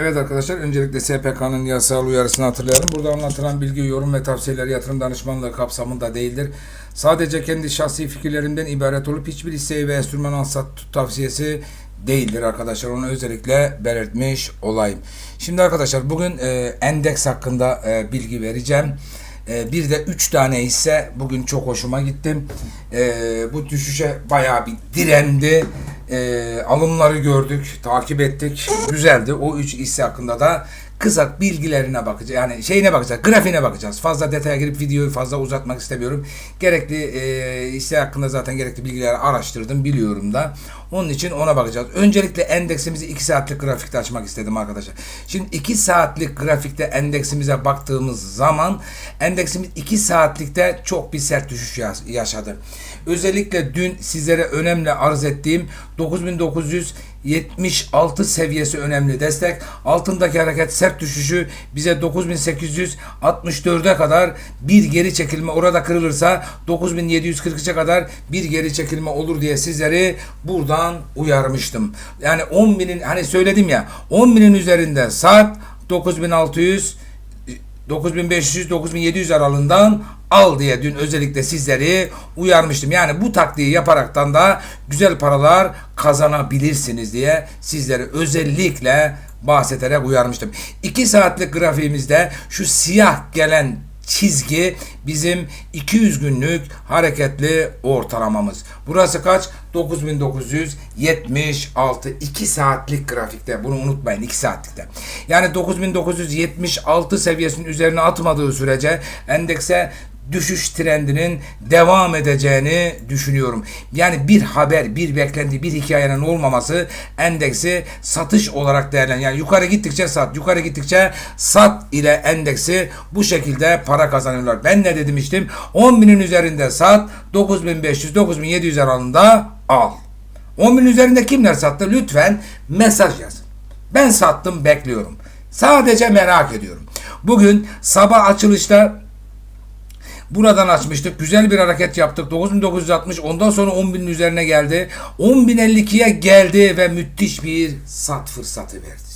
Evet arkadaşlar öncelikle SPK'nın yasal uyarısını hatırlayalım. Burada anlatılan bilgi, yorum ve tavsiyeler yatırım danışmanlığı kapsamında değildir. Sadece kendi şahsi fikirlerimden ibaret olup hiçbir hisseyi ve enstrüman alsat tavsiyesi değildir arkadaşlar. Onu özellikle belirtmiş olayım. Şimdi arkadaşlar bugün e, endeks hakkında e, bilgi vereceğim. E, bir de 3 tane hisse bugün çok hoşuma gittim. E, bu düşüşe bayağı bir direndi. E, alımları gördük, takip ettik. Güzeldi. O 3 hisse hakkında da kısa bilgilerine bakacağız. Yani şeyine bakacağız, grafiğine bakacağız. Fazla detaya girip videoyu fazla uzatmak istemiyorum. Gerekli e, hisse hakkında zaten gerekli bilgileri araştırdım, biliyorum da. Onun için ona bakacağız. Öncelikle endeksimizi 2 saatlik grafikte açmak istedim arkadaşlar. Şimdi 2 saatlik grafikte endeksimize baktığımız zaman endeksimiz 2 saatlikte çok bir sert düşüş ya- yaşadı. Özellikle dün sizlere önemli arz ettiğim 9976 seviyesi önemli destek. Altındaki hareket sert düşüşü bize 9864'e kadar bir geri çekilme orada kırılırsa 9743'e kadar bir geri çekilme olur diye sizleri buradan uyarmıştım. Yani 10.000'in hani söyledim ya 10.000'in üzerinde saat 9600 9500-9700 aralığından al diye dün özellikle sizleri uyarmıştım. Yani bu taktiği yaparaktan da güzel paralar kazanabilirsiniz diye sizleri özellikle bahsederek uyarmıştım. 2 saatlik grafiğimizde şu siyah gelen çizgi bizim 200 günlük hareketli ortalamamız. Burası kaç? 9976 2 saatlik grafikte. Bunu unutmayın 2 saatlikte. Yani 9976 seviyesinin üzerine atmadığı sürece endekse düşüş trendinin devam edeceğini düşünüyorum. Yani bir haber, bir beklenti, bir hikayenin olmaması endeksi satış olarak değerlen. Yani yukarı gittikçe sat, yukarı gittikçe sat ile endeksi bu şekilde para kazanıyorlar. Ben ne demiştim? 10.000'in üzerinde sat, 9.500-9.700 aralığında al. 10.000 üzerinde kimler sattı? Lütfen mesaj yazın. Ben sattım bekliyorum. Sadece merak ediyorum. Bugün sabah açılışta Buradan açmıştık. Güzel bir hareket yaptık. 9960 ondan sonra 10.000'in üzerine geldi. 10.052'ye geldi ve müthiş bir sat fırsatı verdi.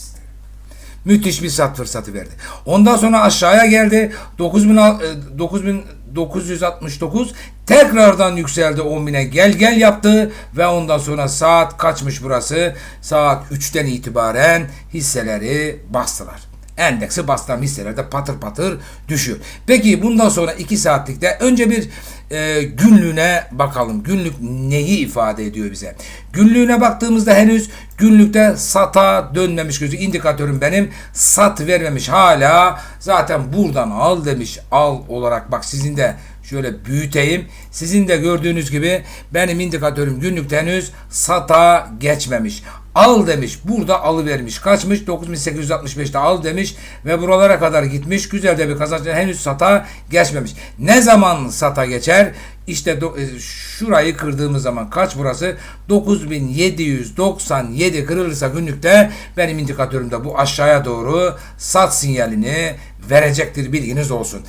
Müthiş bir sat fırsatı verdi. Ondan sonra aşağıya geldi. 9000 e, 9969 tekrardan yükseldi 10.000'e gel gel yaptı ve ondan sonra saat kaçmış burası? Saat 3'ten itibaren hisseleri bastılar endeksi bastıran hisselerde patır patır düşüyor. Peki bundan sonra 2 saatlikte önce bir e, günlüğüne bakalım. Günlük neyi ifade ediyor bize? Günlüğüne baktığımızda henüz günlükte sata dönmemiş gözü. İndikatörüm benim sat vermemiş. Hala zaten buradan al demiş. Al olarak bak sizin de şöyle büyüteyim. Sizin de gördüğünüz gibi benim indikatörüm günlükte henüz sata geçmemiş. Al demiş. Burada alıvermiş. Kaçmış? 9865'te al demiş ve buralara kadar gitmiş. Güzel de bir kazanç. Henüz sata geçmemiş. Ne zaman sata geçer? İşte do, e, şurayı kırdığımız zaman kaç burası? 9797 kırılırsa günlükte benim indikatörümde bu aşağıya doğru sat sinyalini verecektir bilginiz olsun.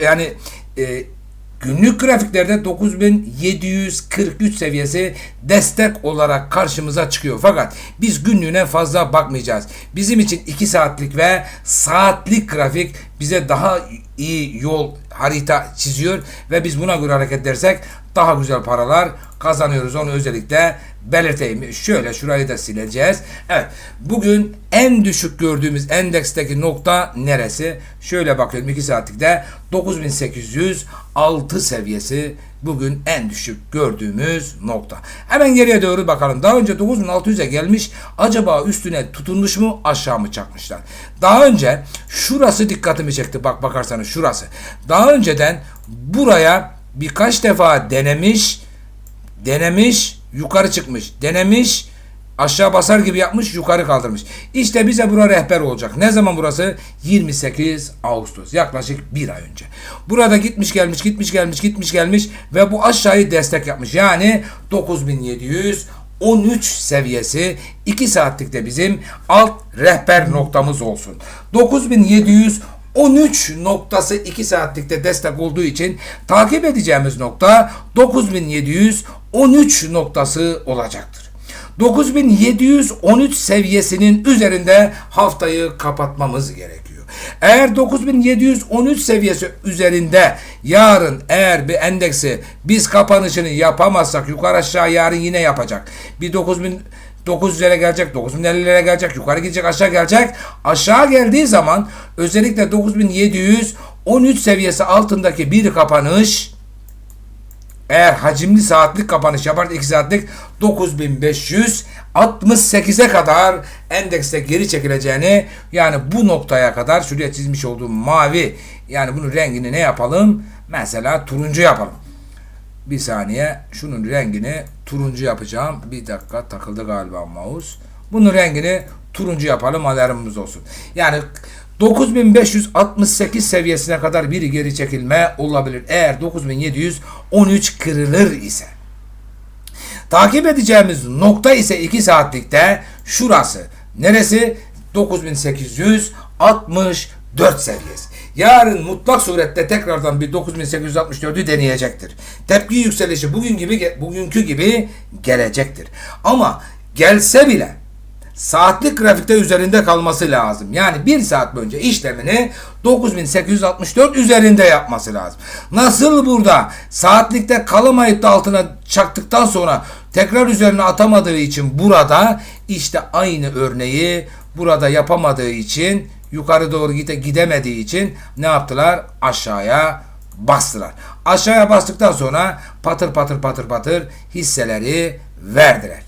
Yani e, Günlük grafiklerde 9743 seviyesi destek olarak karşımıza çıkıyor. Fakat biz günlüğüne fazla bakmayacağız. Bizim için 2 saatlik ve saatlik grafik bize daha iyi yol harita çiziyor ve biz buna göre hareket edersek daha güzel paralar kazanıyoruz. Onu özellikle belirteyim. Şöyle şurayı da sileceğiz. Evet. Bugün en düşük gördüğümüz endeksteki nokta neresi? Şöyle bakıyorum 2 saatlikte 9806 seviyesi bugün en düşük gördüğümüz nokta. Hemen geriye doğru bakalım. Daha önce 9600'e gelmiş. Acaba üstüne tutunmuş mu aşağı mı çakmışlar? Daha önce şurası dikkatimi çekti. Bak bakarsanız şurası. Daha önceden buraya birkaç defa denemiş denemiş yukarı çıkmış denemiş aşağı basar gibi yapmış yukarı kaldırmış. İşte bize bura rehber olacak. Ne zaman burası? 28 Ağustos. Yaklaşık bir ay önce. Burada gitmiş gelmiş gitmiş gelmiş gitmiş gelmiş ve bu aşağıyı destek yapmış. Yani 9700 13 seviyesi 2 saatlikte bizim alt rehber noktamız olsun. 9700 13 noktası 2 saatlikte destek olduğu için takip edeceğimiz nokta 9713 noktası olacaktır. 9713 seviyesinin üzerinde haftayı kapatmamız gerekiyor. Eğer 9713 seviyesi üzerinde yarın eğer bir endeksi biz kapanışını yapamazsak yukarı aşağı yarın yine yapacak. Bir 9000 900'lere gelecek, 9050'lere gelecek, yukarı gidecek, aşağı gelecek. Aşağı geldiği zaman özellikle 9713 seviyesi altındaki bir kapanış eğer hacimli saatlik kapanış yaparsa 2 saatlik 9568'e kadar endekste geri çekileceğini yani bu noktaya kadar şuraya çizmiş olduğum mavi yani bunun rengini ne yapalım? Mesela turuncu yapalım. Bir saniye şunun rengini turuncu yapacağım. Bir dakika takıldı galiba mouse. Bunun rengini turuncu yapalım alarmımız olsun. Yani 9568 seviyesine kadar bir geri çekilme olabilir. Eğer 9713 kırılır ise. Takip edeceğimiz nokta ise 2 saatlikte şurası. Neresi? 9864 seviyesi. Yarın mutlak surette tekrardan bir 9864'ü deneyecektir. Tepki yükselişi bugün gibi bugünkü gibi gelecektir. Ama gelse bile saatlik grafikte üzerinde kalması lazım. Yani bir saat boyunca işlemini 9864 üzerinde yapması lazım. Nasıl burada saatlikte kalamayıp da altına çaktıktan sonra tekrar üzerine atamadığı için burada işte aynı örneği burada yapamadığı için yukarı doğru gide gidemediği için ne yaptılar? Aşağıya bastılar. Aşağıya bastıktan sonra patır patır patır patır hisseleri verdiler.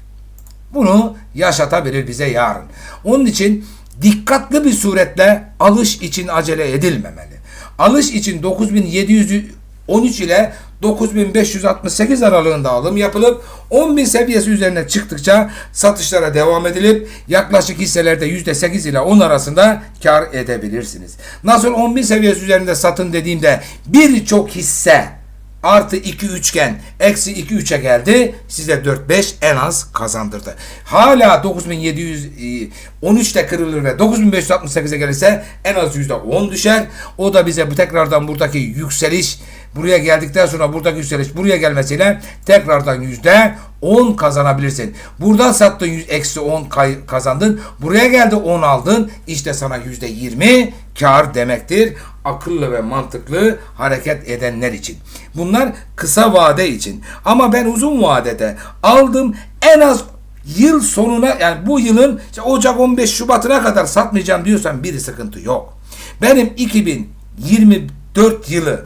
Bunu yaşatabilir bize yarın. Onun için dikkatli bir suretle alış için acele edilmemeli. Alış için 9713 ile 9568 aralığında alım yapılıp 10.000 seviyesi üzerine çıktıkça satışlara devam edilip yaklaşık hisselerde %8 ile 10 arasında kar edebilirsiniz. Nasıl 10.000 seviyesi üzerinde satın dediğimde birçok hisse artı 2 üçgen eksi 2 3'e geldi. Size 4-5 en az kazandırdı. Hala 9713'te kırılır ve 9568'e gelirse en az %10 düşer. O da bize bu tekrardan buradaki yükseliş buraya geldikten sonra buradaki yükseliş buraya gelmesiyle tekrardan yüzde 10 kazanabilirsin. Buradan sattın 100 eksi 10 kazandın. Buraya geldi 10 aldın. İşte sana yüzde 20 kar demektir. Akıllı ve mantıklı hareket edenler için. Bunlar kısa vade için. Ama ben uzun vadede aldım en az yıl sonuna yani bu yılın işte Ocak 15 Şubat'ına kadar satmayacağım diyorsan bir sıkıntı yok. Benim 2024 yılı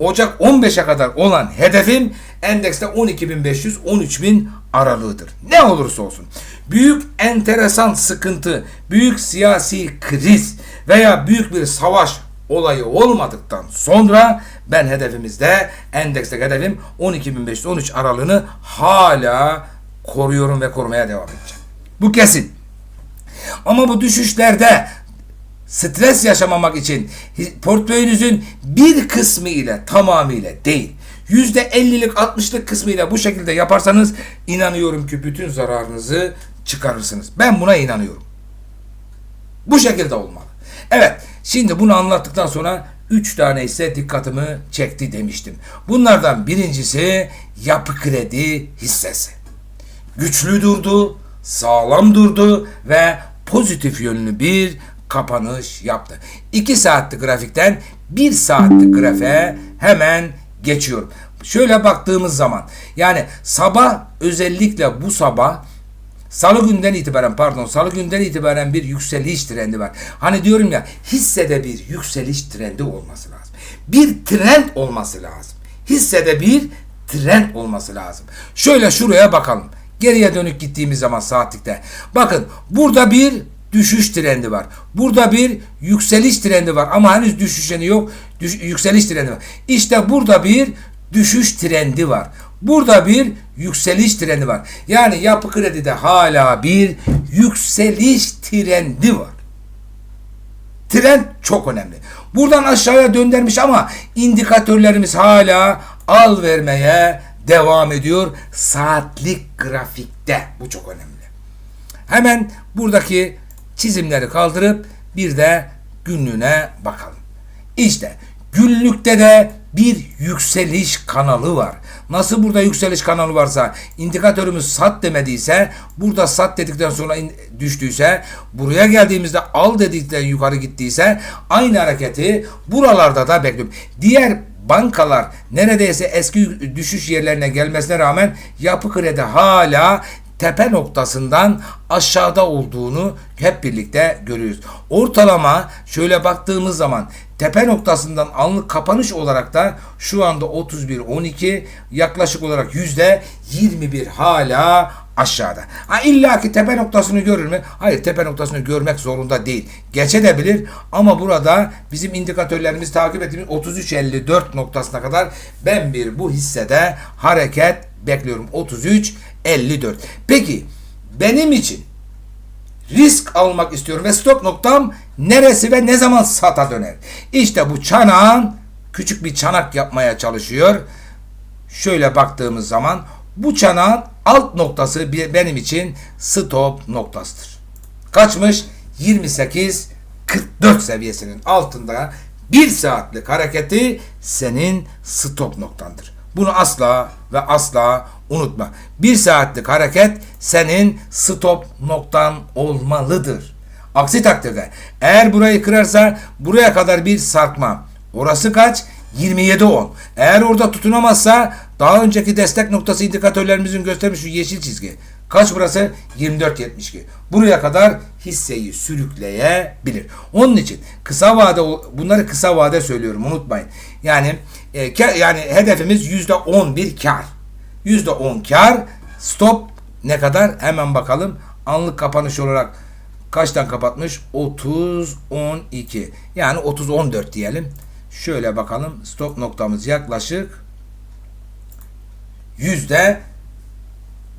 Ocak 15'e kadar olan hedefim endekste 12.500-13.000 aralığıdır. Ne olursa olsun. Büyük enteresan sıkıntı, büyük siyasi kriz veya büyük bir savaş olayı olmadıktan sonra ben hedefimizde endekste hedefim 12.513 aralığını hala koruyorum ve korumaya devam edeceğim. Bu kesin. Ama bu düşüşlerde stres yaşamamak için portföyünüzün bir kısmı ile tamamıyla değil yüzde 50'lik 60'lık kısmıyla bu şekilde yaparsanız inanıyorum ki bütün zararınızı çıkarırsınız. Ben buna inanıyorum. Bu şekilde olmalı. Evet şimdi bunu anlattıktan sonra 3 tane ise dikkatimi çekti demiştim. Bunlardan birincisi yapı kredi hissesi. Güçlü durdu, sağlam durdu ve pozitif yönlü bir kapanış yaptı. 2 saatlik grafikten 1 saatlik grafiğe hemen geçiyorum. Şöyle baktığımız zaman yani sabah özellikle bu sabah Salı günden itibaren pardon salı günden itibaren bir yükseliş trendi var. Hani diyorum ya hissede bir yükseliş trendi olması lazım. Bir trend olması lazım. Hissede bir trend olması lazım. Şöyle şuraya bakalım. Geriye dönük gittiğimiz zaman saatlikte. Bakın burada bir düşüş trendi var. Burada bir yükseliş trendi var ama henüz düşüşeni yok. Düş, yükseliş trendi var. İşte burada bir düşüş trendi var. Burada bir yükseliş trendi var. Yani yapı kredide hala bir yükseliş trendi var. Trend çok önemli. Buradan aşağıya döndürmüş ama indikatörlerimiz hala al vermeye devam ediyor. Saatlik grafikte. Bu çok önemli. Hemen buradaki çizimleri kaldırıp bir de günlüğüne bakalım. İşte günlükte de bir yükseliş kanalı var. Nasıl burada yükseliş kanalı varsa indikatörümüz sat demediyse burada sat dedikten sonra düştüyse buraya geldiğimizde al dedikten yukarı gittiyse aynı hareketi buralarda da bekliyorum. Diğer bankalar neredeyse eski düşüş yerlerine gelmesine rağmen yapı kredi hala tepe noktasından aşağıda olduğunu hep birlikte görüyoruz. Ortalama şöyle baktığımız zaman tepe noktasından anlık kapanış olarak da şu anda 31.12 yaklaşık olarak yüzde 21 hala aşağıda. Ha illa ki tepe noktasını görür mü? Hayır tepe noktasını görmek zorunda değil. Geçebilir ama burada bizim indikatörlerimiz takip ettiğimiz 33.54 noktasına kadar ben bir bu hissede hareket bekliyorum. 33.54. Peki benim için risk almak istiyorum ve stop noktam neresi ve ne zaman sata döner? İşte bu çanağın küçük bir çanak yapmaya çalışıyor. Şöyle baktığımız zaman bu çanağın alt noktası benim için stop noktasıdır. Kaçmış? 28 44 seviyesinin altında bir saatlik hareketi senin stop noktandır. Bunu asla ve asla unutma. Bir saatlik hareket senin stop noktan olmalıdır. Aksi takdirde eğer burayı kırarsa buraya kadar bir sarkma. Orası kaç? 27.10. Eğer orada tutunamazsa daha önceki destek noktası indikatörlerimizin göstermiş şu yeşil çizgi. Kaç burası? 24.72. Buraya kadar hisseyi sürükleyebilir. Onun için kısa vade bunları kısa vade söylüyorum unutmayın. Yani e, yani hedefimiz %11 kar. %10 kar. Stop ne kadar? Hemen bakalım. Anlık kapanış olarak kaçtan kapatmış? 30 12. Yani 30 14 diyelim. Şöyle bakalım. Stop noktamız yaklaşık yüzde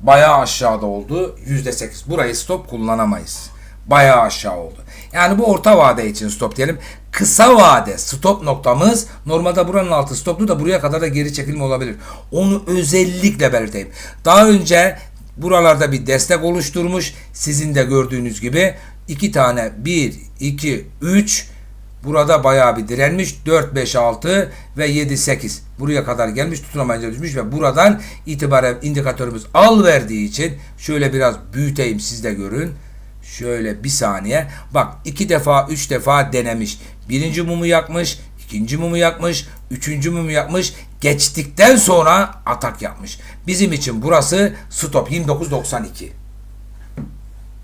bayağı aşağıda oldu. Yüzde sekiz. Burayı stop kullanamayız. Bayağı aşağı oldu. Yani bu orta vade için stop diyelim. Kısa vade stop noktamız normalde buranın altı stoplu da buraya kadar da geri çekilme olabilir. Onu özellikle belirteyim. Daha önce buralarda bir destek oluşturmuş. Sizin de gördüğünüz gibi iki tane 1, 2, 3 Burada bayağı bir direnmiş. 4, 5, 6 ve 7, 8. Buraya kadar gelmiş tutunamayınca düşmüş ve buradan itibaren indikatörümüz al verdiği için şöyle biraz büyüteyim siz de görün. Şöyle bir saniye. Bak iki defa, üç defa denemiş. Birinci mumu yakmış, ikinci mumu yakmış, üçüncü mumu yakmış. Geçtikten sonra atak yapmış. Bizim için burası stop 29.92.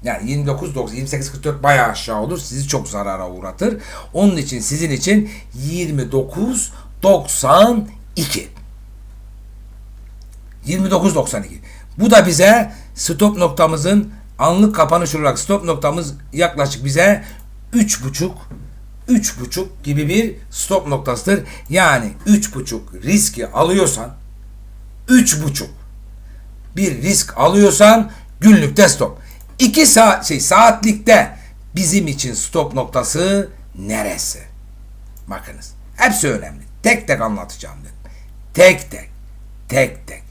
Yani 29 90 28 44 bayağı aşağı olur. Sizi çok zarara uğratır. Onun için sizin için 29 92. 29 92. Bu da bize stop noktamızın anlık kapanış olarak stop noktamız yaklaşık bize 3,5 3,5 gibi bir stop noktasıdır. Yani 3,5 riski alıyorsan 3,5 bir risk alıyorsan günlükte stop. 2 saat şey saatlikte bizim için stop noktası neresi? Bakınız. Hepsi önemli. Tek tek anlatacağım dedim. Tek tek. Tek tek.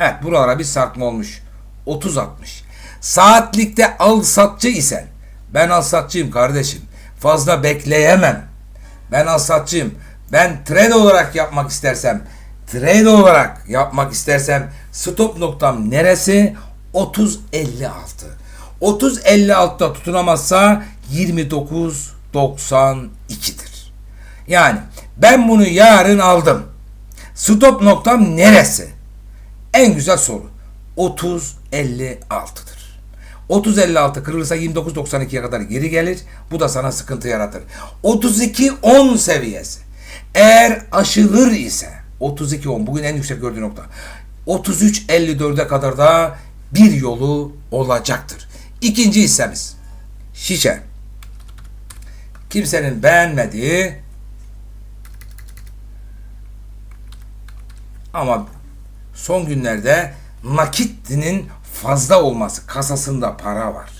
Evet buralara bir sarkma olmuş. 30-60. Saatlikte al satçı isen ben al satçıyım kardeşim. Fazla bekleyemem. Ben al satçıyım. Ben trade olarak yapmak istersem trade olarak yapmak istersem stop noktam neresi? 30-56. 30-56'da tutunamazsa 29-92'dir. Yani ben bunu yarın aldım. Stop noktam neresi? En güzel soru. 30-56'dır. 30-56 kırılırsa 29-92'ye kadar geri gelir. Bu da sana sıkıntı yaratır. 32-10 seviyesi. Eğer aşılır ise 32-10 bugün en yüksek gördüğü nokta. 33-54'e kadar da bir yolu olacaktır. İkinci hissemiz. Şişe. Kimsenin beğenmediği ama son günlerde nakitinin fazla olması, kasasında para var.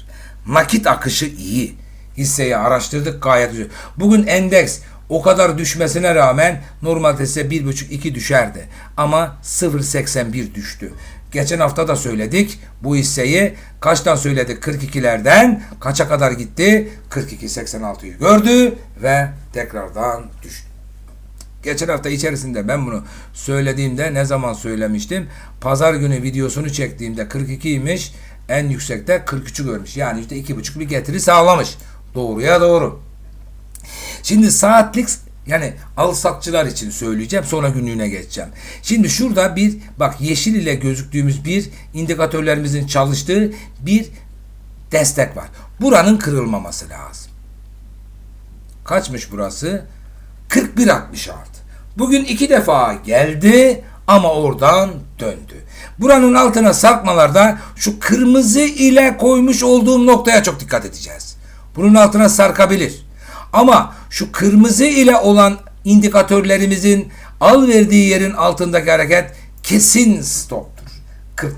Nakit akışı iyi. Hisseyi araştırdık gayet güzel. Bugün endeks o kadar düşmesine rağmen normalde size 1.5-2 düşerdi. Ama 0.81 düştü. Geçen hafta da söyledik bu hisseyi. Kaçtan söyledik? 42'lerden kaça kadar gitti? 42.86'yı gördü ve tekrardan düştü. Geçen hafta içerisinde ben bunu söylediğimde ne zaman söylemiştim? Pazar günü videosunu çektiğimde 42 imiş. En yüksekte 43'ü görmüş. Yani işte 2,5 bir getiri sağlamış. Doğruya doğru. Şimdi saatlik yani al satçılar için söyleyeceğim sonra günlüğüne geçeceğim. Şimdi şurada bir bak yeşil ile gözüktüğümüz bir indikatörlerimizin çalıştığı bir destek var. Buranın kırılmaması lazım. Kaçmış burası? 41.66. Bugün iki defa geldi ama oradan döndü. Buranın altına sarkmalarda şu kırmızı ile koymuş olduğum noktaya çok dikkat edeceğiz. Bunun altına sarkabilir. Ama şu kırmızı ile olan indikatörlerimizin al verdiği yerin altındaki hareket kesin stoptur. 40-90.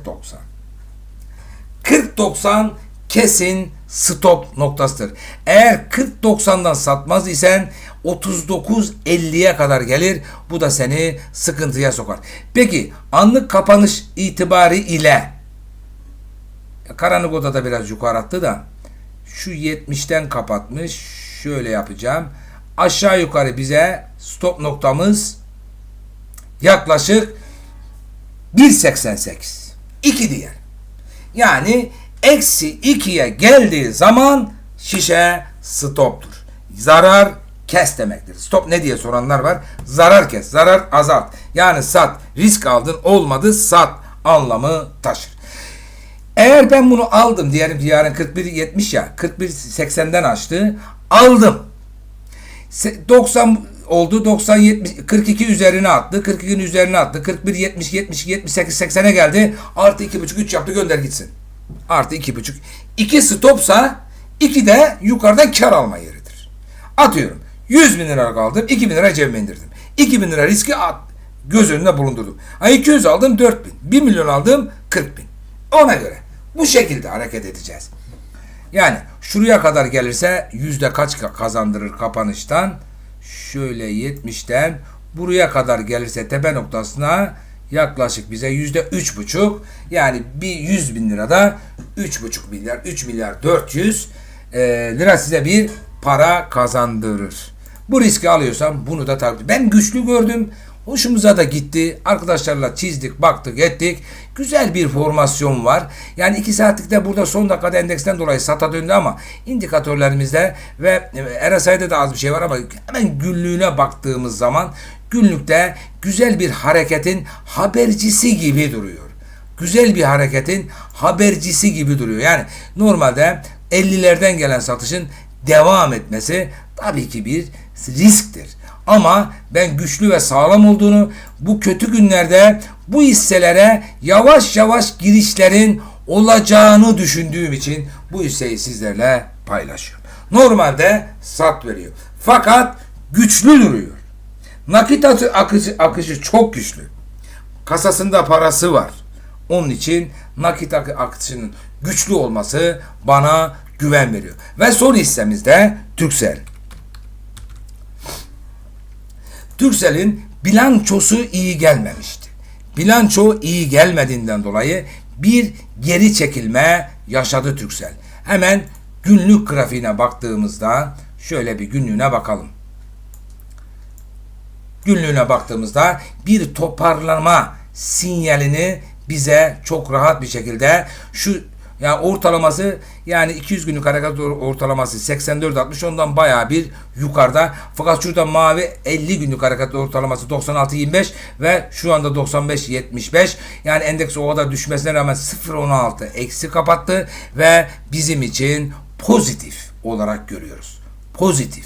40-90 kesin stop noktasıdır. Eğer 40-90'dan satmaz isen 39-50'ye kadar gelir. Bu da seni sıkıntıya sokar. Peki anlık kapanış itibarı ile karanlık odada biraz yukarı attı da şu 70'ten kapatmış. Şöyle yapacağım. Aşağı yukarı bize stop noktamız yaklaşık 1.88. 2 diye. Yani eksi 2'ye geldiği zaman şişe stoptur. Zarar kes demektir. Stop ne diye soranlar var. Zarar kes, zarar azalt. Yani sat, risk aldın olmadı sat anlamı taşır. Eğer ben bunu aldım diyelim ki yarın 41.70 ya 41.80'den açtı aldım. Se- 90 oldu 90 70 42 üzerine attı 42'nin üzerine attı 41 70 72 78 80'e geldi artı 2,5 3 yaptı gönder gitsin artı 2,5 2 stopsa 2 de yukarıdan kar alma yeridir atıyorum 100 bin lira kaldım 2 bin lira cebime indirdim. 2 bin lira riski at, göz önünde bulundurdum. Ha, 200 aldım 4 bin. 1 milyon aldım 40 bin. Ona göre bu şekilde hareket edeceğiz. Yani şuraya kadar gelirse yüzde kaç ka- kazandırır kapanıştan? Şöyle 70'ten buraya kadar gelirse tepe noktasına yaklaşık bize yüzde üç buçuk. Yani bir 100 bin lirada üç buçuk milyar 3 milyar 400 e, lira size bir para kazandırır. Bu riski alıyorsam bunu da tabii. Ben güçlü gördüm. Hoşumuza da gitti. Arkadaşlarla çizdik, baktık, ettik. Güzel bir formasyon var. Yani 2 saatlikte burada son dakikada endeksten dolayı sata döndü ama indikatörlerimizde ve e, RSI'de de az bir şey var ama hemen günlüğüne baktığımız zaman günlükte güzel bir hareketin habercisi gibi duruyor. Güzel bir hareketin habercisi gibi duruyor. Yani normalde 50'lerden gelen satışın devam etmesi tabii ki bir risktir. Ama ben güçlü ve sağlam olduğunu, bu kötü günlerde bu hisselere yavaş yavaş girişlerin olacağını düşündüğüm için bu hisseyi sizlerle paylaşıyorum. Normalde sat veriyor. Fakat güçlü duruyor. Nakit akışı, akışı çok güçlü. Kasasında parası var. Onun için nakit akı- akışının güçlü olması bana güven veriyor. Ve son hissemizde Türksel. Turkcell'in bilançosu iyi gelmemişti. Bilanço iyi gelmediğinden dolayı bir geri çekilme yaşadı Turkcell. Hemen günlük grafiğine baktığımızda şöyle bir günlüğüne bakalım. Günlüğüne baktığımızda bir toparlama sinyalini bize çok rahat bir şekilde şu yani ortalaması yani 200 günlük hareket ortalaması 84.60 ondan bayağı bir yukarıda. Fakat şurada mavi 50 günlük hareket ortalaması 96.25 ve şu anda 95.75. Yani endeks o kadar düşmesine rağmen 0.16 eksi kapattı ve bizim için pozitif olarak görüyoruz. Pozitif.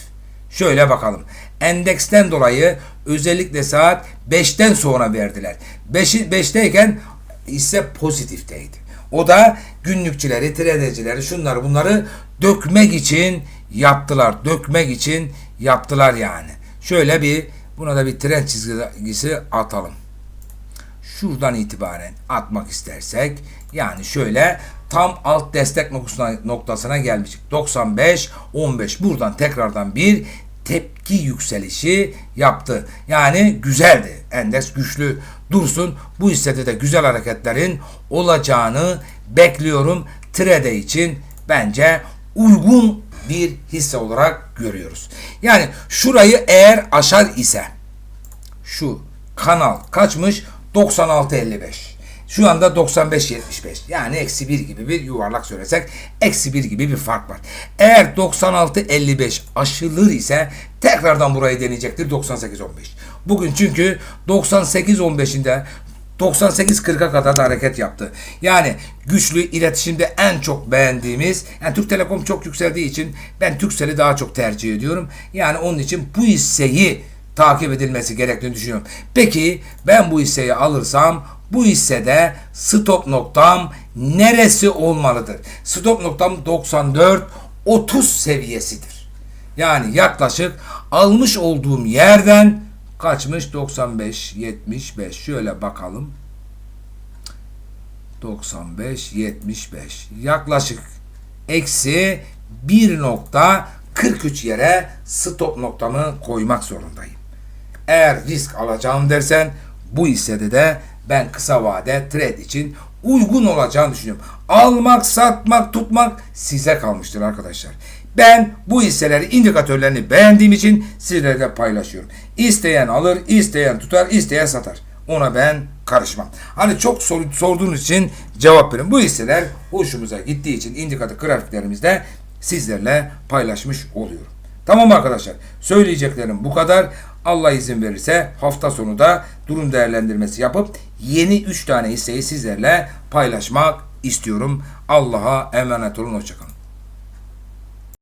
Şöyle bakalım. Endeksten dolayı özellikle saat 5'ten sonra verdiler. 5'i 5'teyken ise pozitifteydi. O da günlükçileri, tradecileri, şunları bunları dökmek için yaptılar. Dökmek için yaptılar yani. Şöyle bir buna da bir trend çizgisi atalım. Şuradan itibaren atmak istersek yani şöyle tam alt destek noktasına, noktasına gelmiştik. 95 15 buradan tekrardan bir tepki yükselişi yaptı. Yani güzeldi. Endeks güçlü dursun. Bu hissede de güzel hareketlerin olacağını bekliyorum. Trade için bence uygun bir hisse olarak görüyoruz. Yani şurayı eğer aşar ise şu kanal kaçmış? 96.55. Şu anda 95.75. Yani eksi 1 gibi bir yuvarlak söylesek eksi 1 gibi bir fark var. Eğer 96.55 aşılır ise tekrardan burayı deneyecektir 98.15. Bugün çünkü 98.15'inde 98.40'a kadar da hareket yaptı. Yani güçlü iletişimde en çok beğendiğimiz, yani Türk Telekom çok yükseldiği için ben Turkcell'i daha çok tercih ediyorum. Yani onun için bu hisseyi takip edilmesi gerektiğini düşünüyorum. Peki ben bu hisseyi alırsam bu hissede stop noktam neresi olmalıdır? Stop noktam 94 30 seviyesidir. Yani yaklaşık almış olduğum yerden kaçmış 95 75 şöyle bakalım 95 75 yaklaşık eksi 1.43 yere stop noktamı koymak zorundayım. Eğer risk alacağım dersen bu hissede de ben kısa vade trade için uygun olacağını düşünüyorum. Almak, satmak, tutmak size kalmıştır arkadaşlar. Ben bu hisseleri indikatörlerini beğendiğim için sizlerle paylaşıyorum. İsteyen alır, isteyen tutar, isteyen satar. Ona ben karışmam. Hani çok sor, sorduğunuz için cevap verin. Bu hisseler hoşumuza gittiği için indikatör grafiklerimizde sizlerle paylaşmış oluyorum. Tamam arkadaşlar? Söyleyeceklerim bu kadar. Allah izin verirse hafta sonu da durum değerlendirmesi yapıp yeni 3 tane hisseyi sizlerle paylaşmak istiyorum. Allah'a emanet olun. Hoşçakalın.